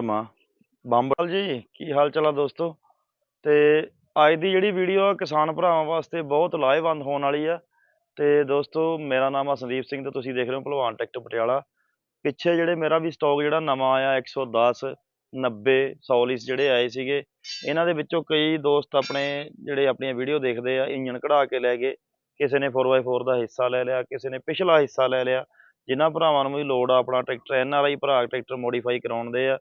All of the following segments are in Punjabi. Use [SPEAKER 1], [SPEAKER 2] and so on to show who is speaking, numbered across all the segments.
[SPEAKER 1] ਮਾ ਬੰਬਲ ਜੀ, ਕੀ ਹਾਲ ਚਾਲ ਆ ਦੋਸਤੋ? ਤੇ ਅੱਜ ਦੀ ਜਿਹੜੀ ਵੀਡੀਓ ਆ, ਕਿਸਾਨ ਭਰਾਵਾਂ ਵਾਸਤੇ ਬਹੁਤ ਲਾਹੇਵੰਦ ਹੋਣ ਵਾਲੀ ਆ। ਤੇ ਦੋਸਤੋ, ਮੇਰਾ ਨਾਮ ਆ ਸੰਦੀਪ ਸਿੰਘ ਤੇ ਤੁਸੀਂ ਦੇਖ ਰਹੇ ਹੋ ਭਲਵਾਨ ਟਰੈਕਟਰ ਪਟਿਆਲਾ। ਪਿੱਛੇ ਜਿਹੜੇ ਮੇਰਾ ਵੀ ਸਟਾਕ ਜਿਹੜਾ ਨਵਾਂ ਆਇਆ 110 90 ਸੌਲਿਸ ਜਿਹੜੇ ਆਏ ਸੀਗੇ, ਇਹਨਾਂ ਦੇ ਵਿੱਚੋਂ ਕਈ ਦੋਸਤ ਆਪਣੇ ਜਿਹੜੇ ਆਪਣੀਆਂ ਵੀਡੀਓ ਦੇਖਦੇ ਆ, ਇੰਜਣ ਕਢਾ ਕੇ ਲੈ ਗਏ। ਕਿਸੇ ਨੇ 4x4 ਦਾ ਹਿੱਸਾ ਲੈ ਲਿਆ, ਕਿਸੇ ਨੇ ਪਿਛਲਾ ਹਿੱਸਾ ਲੈ ਲਿਆ। ਜਿਨ੍ਹਾਂ ਭਰਾਵਾਂ ਨੂੰ ਵੀ ਲੋੜ ਆ ਆਪਣਾ ਟਰੈਕਟਰ ਐਨ ਆਰ ਆਈ ਭਰਾ ਟਰੈਕਟਰ ਮੋਡੀਫਾਈ ਕਰਾਉਣ ਦੇ ਆ।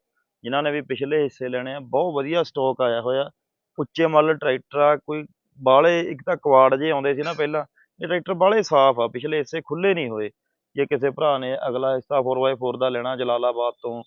[SPEAKER 1] ਜਿਨ੍ਹਾਂ ਨੇ ਵੀ ਪਿਛਲੇ ਹਿੱਸੇ ਲੈਣੇ ਆ, ਬਹੁਤ ਵਧੀਆ ਸਟਾਕ ਆਇਆ ਹੋਇਆ। ਉੱਚੇ ਮੱਲ ਟਰੈਕਟਰ ਆ, ਕੋਈ ਬਾਹਲੇ ਇੱਕ ਤਾਂ ਕੁਆੜ ਜੇ ਆਉਂਦੇ ਸੀ ਨਾ ਪਹਿਲਾਂ, ਇਹ ਟਰੈਕਟਰ ਬਾਹਲੇ ਸਾਫ਼ ਆ, ਪਿਛਲੇ ਹਿੱਸੇ ਖੁੱਲੇ ਨਹੀਂ ਹੋਏ। ਜੇ ਕਿਸੇ ਭਰਾ ਨੇ ਅਗਲਾ ਹਿੱਸਾ 4x4 ਦਾ ਲੈਣਾ, ਜਲਾਲਾਬਾਦ ਤੋਂ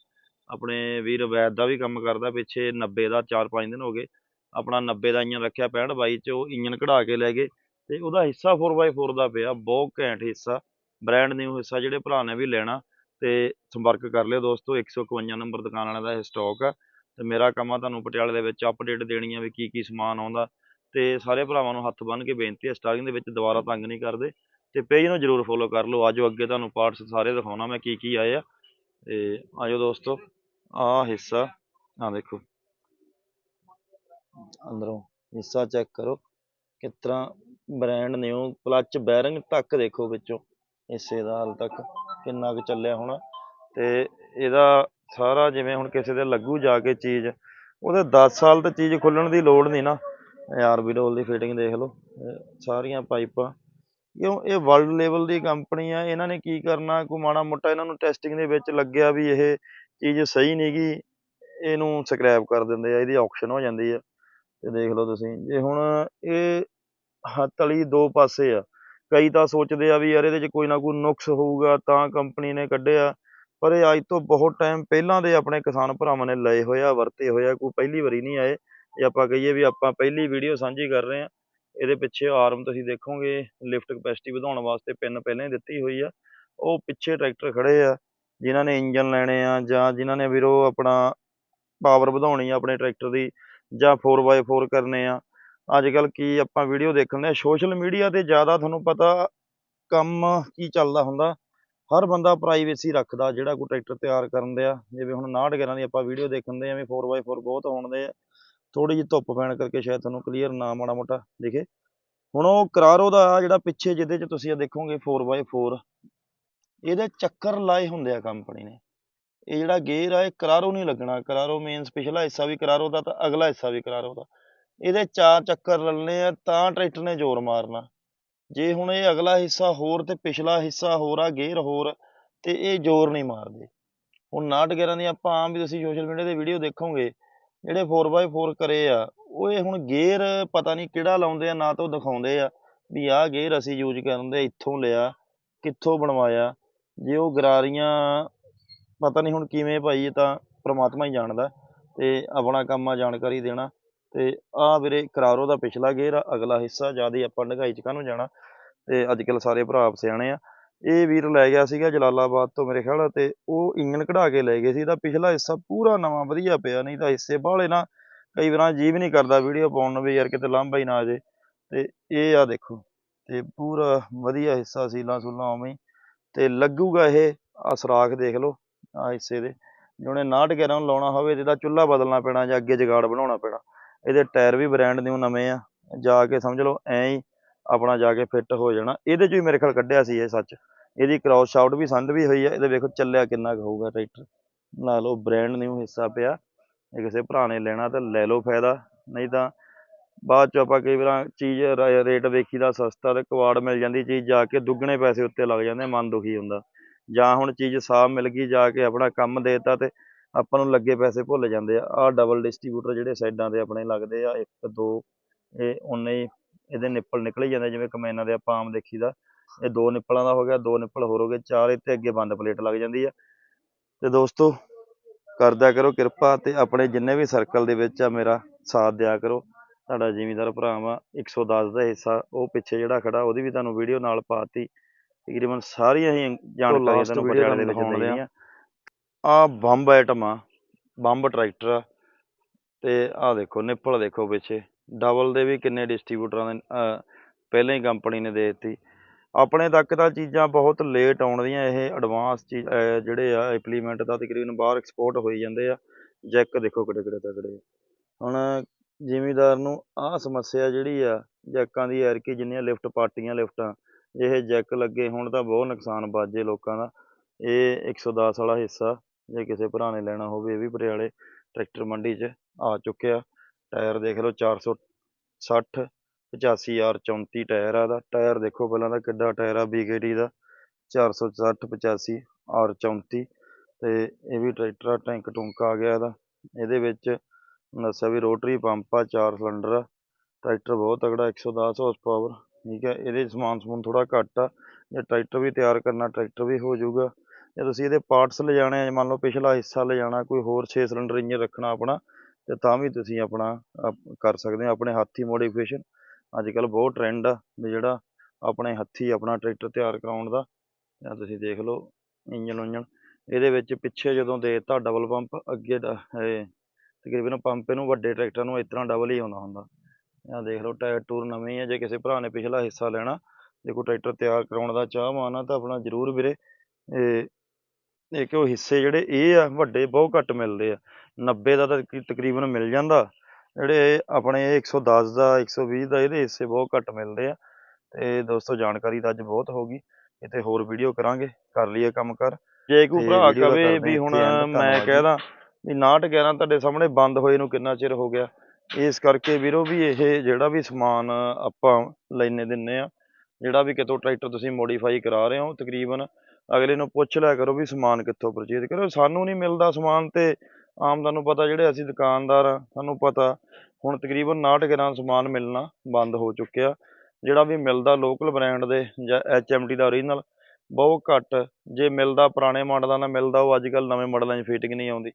[SPEAKER 1] ਆਪਣੇ ਵੀਰ ਵੈਦ ਦਾ ਵੀ ਕੰਮ ਕਰਦਾ, ਪਿੱਛੇ 90 ਦਾ 4-5 ਦਿਨ ਹੋ ਗਏ, ਆਪਣਾ 90 ਦਾ ਇੰਜਨ ਰੱਖਿਆ 65 ਬਾਈ ਚ ਉਹ ਇੰਜਨ ਕਢਾ ਕੇ ਲੈ ਗਏ ਤੇ ਉਹਦਾ ਹਿੱਸਾ 4x4 ਦਾ ਪਿਆ, ਬਹੁਤ ਘੈਂਟ ਹਿੱਸਾ ਬ੍ਰਾਂਡ ਨਿਊ ਹਿੱਸਾ ਜਿਹੜੇ ਭਰਾ ਨੇ ਵੀ ਲੈਣਾ। ਤੇ ਸੰਪਰਕ ਕਰ ਲਿਓ ਦੋਸਤੋ 151 ਨੰਬਰ ਦੁਕਾਨ ਵਾਲਿਆਂ ਦਾ ਇਹ ਸਟਾਕ ਆ। ਤੇ ਮੇਰਾ ਕੰਮ ਆ ਤੁਹਾਨੂੰ ਪਟਿਆਲੇ ਦੇ ਵਿੱਚ ਅਪਡੇਟ ਦੇਣੀ ਆ ਵੀ ਕੀ ਕੀ ਸਮਾਨ ਆਉਂਦਾ। ਤੇ ਸਾਰੇ ਭਰਾਵਾਂ ਨੂੰ ਹੱਥ ਬੰਨ੍ਹ ਕੇ ਬੇਨਤੀ ਹੈ ਸਟਾਰਟਿੰਗ ਦੇ ਵਿੱਚ ਦੁਬਾਰਾ ਤੰਗ ਨਹੀਂ ਕਰਦੇ। ਤੇ ਪੇਜ ਨੂੰ ਜਰੂਰ ਫੋਲੋ ਕਰ ਲਓ। ਆਜੋ ਅੱਗੇ ਤੁਹਾਨੂੰ ਪਾਰਟਸ ਸਾਰੇ ਦਿਖਾਉਣਾ ਮੈਂ ਕੀ ਕੀ ਆਏ ਆ। ਤੇ ਆਜੋ ਦੋਸਤੋ ਆਹ ਹਿੱਸਾ, ਆ ਦੇਖੋ। ਅੰਦਰੋਂ ਹਿੱਸਾ ਚੈੱਕ ਕਰੋ। ਕਿਸ ਤਰ੍ਹਾਂ ਬ੍ਰਾਂਡ ਨਿਊ ਕਲੱਚ ਬੈਰਿੰਗ ਤੱਕ ਦੇਖੋ ਵਿੱਚੋਂ। ਹਿੱਸੇ ਦਾ ਹਾਲ ਤੱਕ। ਕਿੰਨਾ ਕੁ ਚੱਲਿਆ ਹੋਣਾ। ਤੇ ਇਹਦਾ ਸਾਰਾ ਜਿਵੇਂ ਹੁਣ ਕਿਸੇ ਦੇ ਲੱਗੂ ਜਾ ਕੇ ਚੀਜ਼, ਉਹਦੇ 10 ਸਾਲ ਤੇ ਚੀਜ਼ ਖੁੱਲਣ ਦੀ ਲੋੜ ਨਹੀਂ ਨਾ। ਯਾਰ ਵੀ ਰੋਲ ਦੀ ਫਿਟਿੰਗ ਦੇਖ ਲਓ ਸਾਰੀਆਂ ਪਾਈਪਾਂ। ਕਿਉਂ? ਇਹ ਵਰਲਡ ਲੈਵਲ ਦੀ ਕੰਪਨੀ ਆ, ਇਹਨਾਂ ਨੇ ਕੀ ਕਰਨਾ? ਕੋਈ ਮਾੜਾ ਮੋਟਾ ਇਹਨਾਂ ਨੂੰ ਟੈਸਟਿੰਗ ਦੇ ਵਿੱਚ ਲੱਗਿਆ ਵੀ ਇਹ ਚੀਜ਼ ਸਹੀ ਨਹੀਂਗੀ ਇਹਨੂੰ ਸਕ੍ਰੈਪ ਕਰ ਦਿੰਦੇ ਆ, ਇਹਦੀ ਆਕਸ਼ਨ ਹੋ ਜਾਂਦੀ ਆ। ਤੇ ਦੇਖ ਲਓ ਤੁਸੀਂ, ਜੇ ਹੁਣ ਇਹ ਤਲੀ ਦੋ ਪਾਸੇ ਆ ਕਈ ਤਾਂ ਸੋਚਦੇ ਆ ਵੀ ਯਾਰ ਇਹਦੇ 'ਚ ਕੋਈ ਨਾ ਕੋਈ ਨੁਕਸ ਹੋਊਗਾ, ਤਾਂ ਕੰਪਨੀ ਨੇ ਕੱਢਿਆ। ਪਰ ਇਹ ਅੱਜ ਤੋਂ ਬਹੁਤ ਟਾਈਮ ਪਹਿਲਾਂ ਦੇ ਆਪਣੇ ਕਿਸਾਨ ਭਰਾਵਾਂ ਨੇ ਲਏ ਹੋਏ ਆ, ਵਰਤੇ ਹੋਏ ਆ, ਕੋਈ ਪਹਿਲੀ ਵਾਰੀ ਨਹੀਂ ਆਏ। ਜੇ ਆਪਾਂ ਕਹੀਏ ਵੀ ਆਪਾਂ ਪਹਿਲੀ ਵੀਡੀਓ ਸਾਂਝੀ ਕਰ ਰਹੇ ਆ, ਇਹਦੇ ਪਿੱਛੇ ਆਰਮ ਤੁਸੀਂ ਦੇਖੋਗੇ ਲਿਫਟ ਕਪੈਸਿਟੀ ਵਧਾਉਣ ਵਾਸਤੇ ਪਿੰਨ ਪਹਿਲਾਂ ਹੀ ਦਿੱਤੀ ਹੋਈ ਆ। ਉਹ ਪਿੱਛੇ ਟਰੈਕਟਰ ਖੜੇ ਆ, ਜਿਨ੍ਹਾਂ ਨੇ ਇੰਜਨ ਲੈਣੇ ਆ, ਜਾਂ ਜਿਨ੍ਹਾਂ ਨੇ ਵੀਰੋ ਆਪਣਾ ਪਾਵਰ ਵਧਾਉਣੀ ਆ ਆਪਣੇ ਟਰੈਕਟਰ ਦੀ, ਜਾਂ 4x4 ਕਰਨੇ ਆ। ਅੱਜ ਕੱਲ ਕੀ ਆਪਾਂ ਵੀਡੀਓ ਦੇਖਣ ਦੇ ਸੋਸ਼ਲ ਮੀਡੀਆ ਤੇ ਜ਼ਿਆਦਾ ਤੁਹਾਨੂੰ ਪਤਾ ਕੰਮ ਕੀ ਚੱਲਦਾ ਹੁੰਦਾ। ਹਰ ਬੰਦਾ ਪ੍ਰਾਈਵੇਸੀ ਰੱਖਦਾ, ਜਿਹੜਾ ਕੋਈ ਟਰੈਕਟਰ ਤਿਆਰ ਕਰਨ ਦੇ ਆ ਜਿਵੇਂ ਹੁਣ 69 ਗਿਆਰਾਂ ਦੀ ਆਪਾਂ ਵੀਡੀਓ ਦੇਖਣ ਦੇ ਆ ਵੀ 4x4 ਬਹੁਤ ਆਉਂਦੇ ਆ। ਥੋੜੀ ਜਿਹੀ ਧੁੱਪ ਪੈਣ ਕਰਕੇ ਸ਼ਾਇਦ ਤੁਹਾਨੂੰ ਕਲੀਅਰ ਨਾ ਮਾੜਾ ਮੋਟਾ ਦਿਖੇ। ਹੁਣ ਉਹ ਕਰਾਰੋ ਦਾ ਜਿਹੜਾ ਪਿੱਛੇ ਜਿਹਦੇ 'ਚ ਤੁਸੀਂ ਇਹ ਦੇਖੋਗੇ 4x4 ਇਹਦੇ ਚੱਕਰ ਲਾਏ ਹੁੰਦੇ ਆ ਕੰਪਨੀ ਨੇ। ਇਹ ਜਿਹੜਾ ਗੇਅਰ ਆ, ਇਹ ਕਰਾਰੋ ਨਹੀਂ ਲੱਗਣਾ। ਕਰਾਰੋ ਮੇਨ ਪਿਛਲਾ ਹਿੱਸਾ ਵੀ ਕਰਾਰੋ ਦਾ ਤਾਂ ਅਗਲਾ ਹਿੱਸਾ ਵੀ ਕਰਾਰੋ ਦਾ। ਇਹਦੇ ਚਾਰ ਚੱਕਰ ਲੱਲਣੇ ਆ, ਤਾਂ ਟਰੈਕਟਰ ਨੇ ਜ਼ੋਰ ਮਾਰਨਾ। ਜੇ ਹੁਣ ਇਹ ਅਗਲਾ ਹਿੱਸਾ ਹੋਰ ਤੇ ਪਿਛਲਾ ਹਿੱਸਾ ਹੋਰ ਆ, ਗੇਅਰ ਹੋਰ, ਤੇ ਇਹ ਜ਼ੋਰ ਨਹੀਂ ਮਾਰਦੇ। ਹੁਣ 69 ਗਿਆਰਾਂ ਦੀ ਆਪਾਂ ਆਮ ਵੀ ਤੁਸੀਂ ਸੋਸ਼ਲ ਮੀਡੀਆ ਤੇ ਵੀਡੀਓ ਦੇਖੋਗੇ, ਜਿਹੜੇ 4x4 ਕਰੇ ਆ, ਉਹ ਇਹ ਹੁਣ ਗੇਅਰ ਪਤਾ ਨਹੀਂ ਕਿਹੜਾ ਲਾਉਂਦੇ ਆ, ਨਾ ਤਾਂ ਉਹ ਦਿਖਾਉਂਦੇ ਆ, ਵੀ ਆਹ ਗੇਅਰ ਅਸੀਂ ਯੂਜ਼ ਕਰਨ ਦੇ ਇੱਥੋਂ ਲਿਆ, ਕਿੱਥੋਂ ਬਣਵਾਇਆ। ਜੇ ਉਹ ਗਰਾਰੀਆਂ, ਪਤਾ ਨਹੀਂ ਹੁਣ ਕਿਵੇਂ ਭਾਈ ਇਹ ਤਾਂ ਪ੍ਰਮਾਤਮਾ ਹੀ ਜਾਣਦਾ, ਤੇ ਆਪਣਾ ਕੰਮ ਆ ਜਾਣਕਾਰੀ ਦੇਣਾ। ਤੇ ਆ ਵੀਰੇ ਕਰਾਰੋ ਦਾ ਪਿਛਲਾ ਗੇਅਰ ਆ, ਅਗਲਾ ਹਿੱਸਾ ਜ਼ਿਆਦਾ ਆਪਾਂ ਡੰਗਾਈ ਚ ਕਾਹਨੂੰ ਜਾਣਾ ਤੇ ਅੱਜ ਕੱਲ ਸਾਰੇ ਭਰਾ ਆਪ ਸਿਆਣੇ ਆ। ਇਹ ਵੀਰ ਲੈ ਗਿਆ ਸੀਗਾ ਜਲਾਲਾਬਾਦ ਤੋਂ ਮੇਰੇ ਖਿਆਲ ਤੇ ਉਹ ਇੰਜਨ ਕਢਾ ਕੇ ਲੈ ਗਏ ਸੀ। ਇਹਦਾ ਪਿਛਲਾ ਹਿੱਸਾ ਪੂਰਾ ਨਵਾਂ ਵਧੀਆ ਪਿਆ, ਨਹੀਂ ਤਾਂ ਹਿੱਸੇ ਬਾਹਲੇ ਨਾ ਕਈ ਵਾਰਾਂ ਜੀਅ ਨਹੀਂ ਕਰਦਾ ਵੀਡੀਓ ਪਾਉਣ ਨੂੰ ਵੀ ਯਾਰ ਕਿਤੇ ਲਾਂਭਾ ਹੀ ਨਾ ਆ ਜੇ। ਤੇ ਇਹ ਆ ਦੇਖੋ, ਤੇ ਪੂਰਾ ਵਧੀਆ ਹਿੱਸਾ ਸੀਲਾਂ ਸੂਲਾਂ ਉਵੇਂ ਹੀ। ਤੇ ਲੱਗੂਗਾ ਇਹ ਆ ਸਰਾਖ ਦੇਖ ਲਓ ਆ ਹਿੱਸੇ ਦੇ। ਜਿਹਨੇ 69 ਗਿਆਰਾਂ ਨੂੰ ਲਾਉਣਾ ਹੋਵੇ ਤੇ ਇਹਦਾ ਚੁੱਲ੍ਹਾ ਬਦਲਣਾ ਪੈਣਾ ਜਾਂ ਅੱਗੇ ਜਗਾੜ ਬਣਾਉਣਾ ਪੈਣਾ। ਇਹਦੇ ਟਾਇਰ ਵੀ ਬ੍ਰਾਂਡ ਨਿਊ ਨਵੇਂ ਆ, ਜਾ ਕੇ ਸਮਝ ਲਓ ਐਂ ਹੀ ਆਪਣਾ ਜਾ ਕੇ ਫਿੱਟ ਹੋ ਜਾਣਾ। ਇਹਦੇ ਚ ਵੀ ਮੇਰੇ ਖਿਆਲ ਕੱਢਿਆ ਸੀ ਇਹ ਸੱਚ। ਇਹਦੀ ਕ੍ਰਾਸ ਸ਼ਾਊਟ ਵੀ ਸੰਦ ਵੀ ਹੋਈ ਆ, ਇਹਦੇ ਵੇਖੋ ਚੱਲਿਆ ਕਿੰਨਾ ਕੁ ਹੋਊਗਾ ਟਰੈਕਟਰ। ਲਾ ਲਓ ਬ੍ਰਾਂਡ ਨਿਊ ਹਿੱਸਾ ਪਿਆ ਜੇ ਕਿਸੇ ਭਰਾ ਨੇ ਲੈਣਾ ਤਾਂ ਲੈ ਲਓ ਫਾਇਦਾ, ਨਹੀਂ ਤਾਂ ਬਾਅਦ ਚ ਆਪਾਂ ਕਈ ਵਾਰ ਚੀਜ਼ ਰ- ਰੇਟ ਵੇਖੀਦਾ ਸਸਤਾ ਤੇ ਕਵਾੜ ਮਿਲ ਜਾਂਦੀ ਚੀਜ਼, ਜਾ ਕੇ ਦੁੱਗਣੇ ਪੈਸੇ ਉੱਤੇ ਲੱਗ ਜਾਂਦੇ, ਮਨ ਦੁਖੀ ਹੁੰਦਾ। ਜਾਂ ਹੁਣ ਚੀਜ਼ ਸਾਫ਼ ਮਿਲ ਗਈ, ਜਾ ਕੇ ਆਪਣਾ ਕੰਮ ਦੇਤਾ ਤੇ ਆਪਾਂ ਨੂੰ ਲੱਗੇ ਪੈਸੇ ਭੁੱਲ ਜਾਂਦੇ ਆ। ਆਹ ਡਬਲ ਡਿਸਟ੍ਰੀਬਿਊਟਰ ਜਿਹੜੇ ਸਾਈਡਾਂ ਤੇ ਆਪਣੇ ਲੱਗਦੇ ਆ ਇੱਕ ਦੋ ਇਹ ਉਨੇ ਹੀ ਇਹਦੇ ਨਿੱਪਲ ਨਿਕਲ ਹੀ ਜਾਂਦੇ ਜਿਵੇਂ ਕਮੈਨਾਂ ਦੇ ਆਪਾਂ ਆਮ ਦੇਖੀਦਾ। ਇਹ ਦੋ ਨਿੱਪਲਾਂ ਦਾ ਹੋ ਗਿਆ ਦੋ ਨਿੱਪਲ ਹੋਰ ਹੋ ਗਏ ਚਾਰ ਇੱਥੇ ਅੱਗੇ ਬੰਦ ਪਲੇਟ ਲੱਗ ਜਾਂਦੀ ਆ। ਤੇ ਦੋਸਤੋ ਕਰਦਿਆ ਕਰੋ ਕਿਰਪਾ ਤੇ ਆਪਣੇ ਜਿੰਨੇ ਵੀ ਸਰਕਲ ਦੇ ਵਿੱਚ ਆ ਮੇਰਾ ਸਾਥ ਦਿਆ ਕਰੋ। ਤੁਹਾਡਾ ਜ਼ਿਮੀਂਦਾਰ ਭਰਾ ਵਾ 110 ਦਾ ਹਿੱਸਾ ਉਹ ਪਿੱਛੇ ਜਿਹੜਾ ਖੜਾ ਉਹਦੀ ਵੀ ਤੁਹਾਨੂੰ ਵੀਡੀਓ ਨਾਲ ਪਾਤੀ। ਤਕਰੀਬਨ ਸਾਰੀਆਂ ਹੀ ਜਾਣਕਾਰੀਆਂ ਤੁਹਾਨੂੰ ਪਟਿਆਲੇ ਦੇ ਵਿੱਚ ਦੇਣੀਆਂ ਆ ਬੰਬ ਆਈਟਮ ਆ, ਬੰਬ ਟਰੈਕਟਰ ਆ, ਤੇ ਆ ਦੇਖੋ ਨਿੱਪਲ ਦੇਖੋ ਪਿੱਛੇ। ਡਬਲ ਦੇ ਵੀ ਕਿੰਨੇ ਡਿਸਟ੍ਰੀਬਿਊਟਰਾਂ ਦੇ ਪਹਿਲਾਂ ਹੀ ਕੰਪਨੀ ਨੇ ਦੇ ਦਿੱਤੀ। ਆਪਣੇ ਤੱਕ ਤਾਂ ਚੀਜ਼ਾਂ ਬਹੁਤ ਲੇਟ ਆਉਣ ਦੀਆਂ ਇਹ ਐਡਵਾਂਸ ਚੀਜ਼ ਜਿਹੜੇ ਆ ਇੰਪਲੀਮੈਂਟ ਤਾਂ ਤਕਰੀਬਨ ਬਾਹਰ ਐਕਸਪੋਰਟ ਹੋਈ ਜਾਂਦੇ ਆ। ਜੈਕ ਦੇਖੋ ਕਿੱਡੇ ਕਿਹੜੇ ਤਕੜੇ ਹੁਣ ਜ਼ਿਮੀਦਾਰ ਨੂੰ ਆਹ ਸਮੱਸਿਆ ਜਿਹੜੀ ਆ, ਜੈਕਾਂ ਦੀ ਐਰਕੀ ਜਿੰਨੀਆਂ ਲਿਫਟ ਪਾਰਟੀਆਂ ਲਿਫਟਾਂ ਇਹ ਜੈਕ ਲੱਗੇ, ਹੁਣ ਤਾਂ ਬਹੁਤ ਨੁਕਸਾਨ ਬਚ ਜੇ ਲੋਕਾਂ ਦਾ। ਇਹ 110 ਵਾਲਾ ਹਿੱਸਾ। ਜੇ ਕਿਸੇ ਭਰਾ ਨੇ ਲੈਣਾ ਹੋਵੇ, ਇਹ ਵੀ ਪਟਿਆਲੇ ਟਰੈਕਟਰ ਮੰਡੀ 'ਚ ਆ ਚੁੱਕਿਆ ਟਾਇਰ ਦੇਖ ਲਓ 460 85 ਆਰ 34 ਟਾਇਰ ਆ ਦਾ ਟਾਇਰ ਦੇਖੋ ਪਹਿਲਾਂ ਤਾਂ ਕਿੱਡਾ ਟਾਇਰ ਆ BKT ਦਾ। 460 85 ਆਰ 34 ਤੇ ਇਹ ਵੀ ਟਰੈਕਟਰ ਆ, ਟੈਂਕ ਟੁੰਕ ਆ ਗਿਆ ਇਹਦਾ। ਇਹਦੇ ਵਿੱਚ ਦੱਸਿਆ ਵੀ, ਰੋਟਰੀ ਪੰਪ ਆ, ਚਾਰ ਸਿਲੰਡਰ ਆ। ਟਰੈਕਟਰ ਬਹੁਤ ਤਗੜਾ 110 ਹਾਰਸ ਪਾਵਰ ਠੀਕ ਹੈ ਇਹਦੇ ਸਮਾਨ ਸਮੂਨ ਥੋੜਾ ਘੱਟ ਆ। ਜੇ ਟਰੈਕਟਰ ਵੀ ਤਿਆਰ ਕਰਨਾ, ਟਰੈਕਟਰ ਵੀ ਹੋ ਜਾਊਗਾ। ਜੇ ਤੁਸੀਂ ਇਹਦੇ ਪਾਰਟਸ ਲਿਜਾਣੇ ਆ ਮੰਨ ਲਓ ਪਿਛਲਾ ਹਿੱਸਾ ਲਿਜਾਣਾ, ਕੋਈ ਹੋਰ 6 ਸਿਲੰਡਰ ਇੰਜਨ ਰੱਖਣਾ ਆਪਣਾ, ਤੇ ਤਾਂ ਵੀ ਤੁਸੀਂ ਆਪਣਾ ਕਰ ਸਕਦੇ ਹੋ, ਆਪਣੇ ਹੱਥੀ ਮੋਡੀਫਿਕੇਸ਼ਨ ਅੱਜ ਕੱਲ ਬਹੁਤ ਟ੍ਰੈਂਡ ਆ ਵੀ ਜਿਹੜਾ ਆਪਣੇ ਹੱਥੀ ਆਪਣਾ ਟਰੈਕਟਰ ਤਿਆਰ ਕਰਾਉਣ ਦਾ, ਜਾਂ ਤੁਸੀਂ ਦੇਖ ਲਓ ਇੰਜਨ ਉਂਜਨ ਇਹਦੇ ਵਿੱਚ ਪਿੱਛੇ ਜਦੋਂ ਦੇਤਾ ਡਬਲ ਪੰਪ ਅੱਗੇ ਦਾ ਇਹ ਤਕਰੀਬਨ ਪੰਪ ਇਹਨੂੰ ਵੱਡੇ ਟਰੈਕਟਰਾਂ ਨੂੰ ਇਸ ਤਰ੍ਹਾਂ ਡਬਲ ਹੀ ਆਉਂਦਾ ਹੁੰਦਾ। ਆਹ ਦੇਖ ਲਓ ਟਾਇਰ ਟੂਰ ਨਵੇਂ ਆ, ਜੇ ਕਿਸੇ ਭਰਾ ਨੇ ਪਿਛਲਾ ਹਿੱਸਾ ਲੈਣਾ, ਜੇ ਕੋਈ ਟਰੈਕਟਰ ਤਿਆਰ ਕਰਾਉਣ ਦਾ ਚਾਹਵਾਨ ਆ, ਤਾਂ ਆਪਣਾ ਜ਼ਰੂਰ ਵੀਰੇ ਇਹ ਕਿ ਉਹ ਹਿੱਸੇ ਜਿਹੜੇ ਇਹ ਆ ਵੱਡੇ ਬਹੁਤ ਘੱਟ ਮਿਲਦੇ ਆ। 90 ਦਾ ਤਾਂ ਤਕ- ਤਕਰੀਬਨ ਮਿਲ ਜਾਂਦਾ। ਜਿਹੜੇ ਇਹ ਆਪਣੇ ਇਹ 110 ਦਾ 120 ਦਾ ਇਹਦੇ ਹਿੱਸੇ ਬਹੁਤ ਘੱਟ ਮਿਲਦੇ ਆ। ਤੇ ਦੋਸਤੋ ਜਾਣਕਾਰੀ ਤਾਂ ਅੱਜ ਬਹੁਤ ਹੋ ਗਈ। ਕਿਤੇ ਹੋਰ ਵੀਡੀਓ ਕਰਾਂਗੇ। ਕਰ ਲਈਏ ਕੰਮ ਕਰ। ਜੇ ਕੋਈ
[SPEAKER 2] ਤੇ
[SPEAKER 1] ਭਰਾ
[SPEAKER 2] video ਦਾ
[SPEAKER 1] ਕਵੇ
[SPEAKER 2] ਕਰਦੇ
[SPEAKER 1] ਵੀ
[SPEAKER 2] ਹਾਂ
[SPEAKER 1] ਹੁਣ
[SPEAKER 2] ਇੱਥੇ end,
[SPEAKER 1] ਮੈਂ
[SPEAKER 2] ਧੰਨਵਾਦ ਜੀ।
[SPEAKER 1] ਕਹਿਦਾ ਵੀ 69 11 ਤੁਹਾਡੇ ਸਾਹਮਣੇ ਬੰਦ ਹੋਏ ਨੂੰ ਕਿੰਨਾ ਚਿਰ ਹੋ ਗਿਆ। ਇਸ ਕਰਕੇ ਵੀਰੋ ਵੀ ਇਹ ਜਿਹੜਾ ਵੀ ਸਮਾਨ ਆਪਾਂ ਲੈਨੇ ਦਿੰਨੇ ਆ ਜਿਹੜਾ ਵੀ ਕਿਤੋਂ ਟਰੈਕਟਰ ਤੁਸੀਂ ਮੋਡੀਫਾਈ ਕਰਾ ਰਹੇ ਹੋ ਤਕਰੀਬਨ ਅਗਲੇ ਨੂੰ ਪੁੱਛ ਲਿਆ ਕਰੋ ਵੀ ਸਮਾਨ ਕਿੱਥੋਂ ਪਰਚੇਜ਼ ਕਰੋ ਸਾਨੂੰ ਨਹੀਂ ਮਿਲਦਾ ਸਮਾਨ ਤੇ ਆਮ ਤੁਹਾਨੂੰ ਪਤਾ ਜਿਹੜੇ ਅਸੀਂ ਦੁਕਾਨਦਾਰ ਆ ਸਾਨੂੰ ਪਤਾ, ਹੁਣ ਤਕਰੀਬਨ 69 ਗ੍ਰਾਮ ਸਮਾਨ ਮਿਲਣਾ ਬੰਦ ਹੋ ਚੁੱਕਿਆ। ਜਿਹੜਾ ਵੀ ਮਿਲਦਾ ਲੋਕਲ ਬ੍ਰਾਂਡ ਦੇ ਜਾਂ HMD ਦਾ ਓਰੀਜਨਲ ਬਹੁਤ ਘੱਟ। ਜੇ ਮਿਲਦਾ ਪੁਰਾਣੇ ਮਾਡਲਾਂ ਦਾ ਮਿਲਦਾ, ਉਹ ਅੱਜ ਕੱਲ੍ਹ ਨਵੇਂ ਮਾਡਲਾਂ 'ਚ ਫਿਟਿੰਗ ਨਹੀਂ ਆਉਂਦੀ।